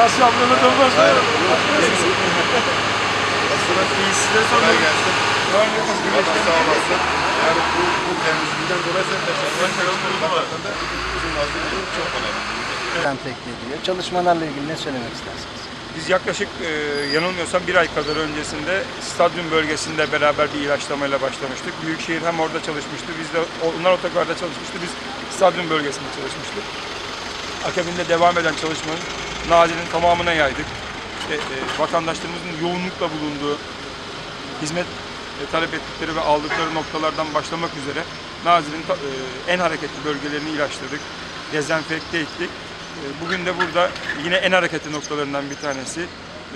Şahsi ablana dönmez. Aslında iyi size kolay gelsin. Allah sağ olasın. Yani bu, bu temizliğinden dolayı sen de bizim vaziyetimiz çok önemli. Ben teklediyor. Çalışmalarla ilgili ne söylemek istersiniz? Biz yaklaşık e, yanılmıyorsam bir ay kadar öncesinde stadyum bölgesinde beraber bir ilaçlamayla başlamıştık. Büyükşehir hem orada çalışmıştı, biz de onlar otogarda çalışmıştı, biz stadyum bölgesinde çalışmıştık. Akabinde devam eden çalışmanın Nazi'nin tamamına yaydık. İşte, e, vatandaşlarımızın yoğunlukla bulunduğu, hizmet e, talep ettikleri ve aldıkları noktalardan başlamak üzere Nazilli'nin ta- e, en hareketli bölgelerini ilaçladık, dezenfekte ettik. E, Bugün de burada yine en hareketli noktalarından bir tanesi,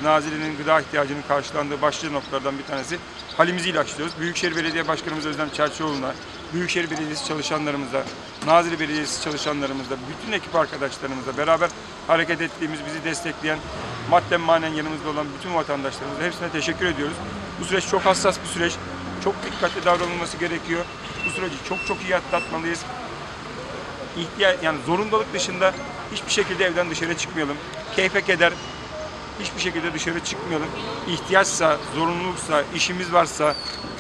Nazilli'nin gıda ihtiyacının karşılandığı başlıca noktalardan bir tanesi halimizi ilaçlıyoruz. Büyükşehir Belediye Başkanımız Özlem Çerçioğlu'na, Büyükşehir Belediyesi çalışanlarımıza, Nazilli Belediyesi çalışanlarımızla, bütün ekip arkadaşlarımızla beraber hareket ettiğimiz, bizi destekleyen, madden manen yanımızda olan bütün vatandaşlarımıza hepsine teşekkür ediyoruz. Bu süreç çok hassas bir süreç. Çok dikkatli davranılması gerekiyor. Bu süreci çok çok iyi atlatmalıyız. İhtiyaç yani zorundalık dışında hiçbir şekilde evden dışarı çıkmayalım. Keyfe keder hiçbir şekilde dışarı çıkmayalım. İhtiyaçsa, zorunluluksa, işimiz varsa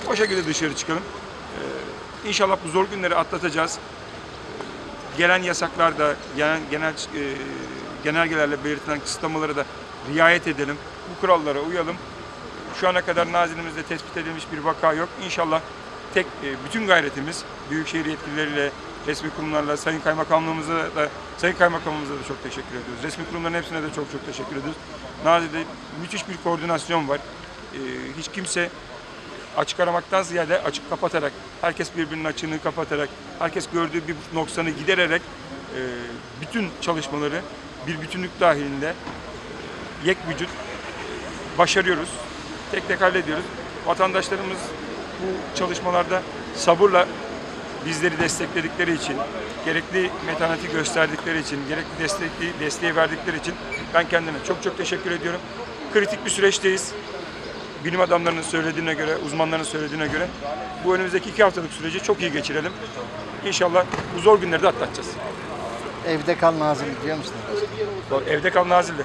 o şekilde dışarı çıkalım. Ee, İnşallah bu zor günleri atlatacağız. Gelen yasaklarda, gelen genel e, genelgelerle belirtilen kısıtlamalara da riayet edelim. Bu kurallara uyalım. Şu ana kadar Nazilimizde tespit edilmiş bir vaka yok. İnşallah tek e, bütün gayretimiz büyükşehir yetkilileriyle, resmi kurumlarla, Sayın Kaymakamlığımıza da, Sayın Kaymakamımıza da çok teşekkür ediyoruz. Resmi kurumların hepsine de çok çok teşekkür ediyoruz. Nazilli'de müthiş bir koordinasyon var. E, hiç kimse açık aramaktan ziyade açık kapatarak, herkes birbirinin açığını kapatarak, herkes gördüğü bir noksanı gidererek e, bütün çalışmaları bir bütünlük dahilinde yek vücut başarıyoruz. Tek tek hallediyoruz. Vatandaşlarımız bu çalışmalarda sabırla bizleri destekledikleri için, gerekli metaneti gösterdikleri için, gerekli destekli, desteği verdikleri için ben kendime çok çok teşekkür ediyorum. Kritik bir süreçteyiz. Bilim adamlarının söylediğine göre, uzmanların söylediğine göre bu önümüzdeki iki haftalık süreci çok iyi geçirelim. İnşallah bu zor günleri de atlatacağız. Evde kal Nazilli diyor musunuz? Evde kal Nazilli.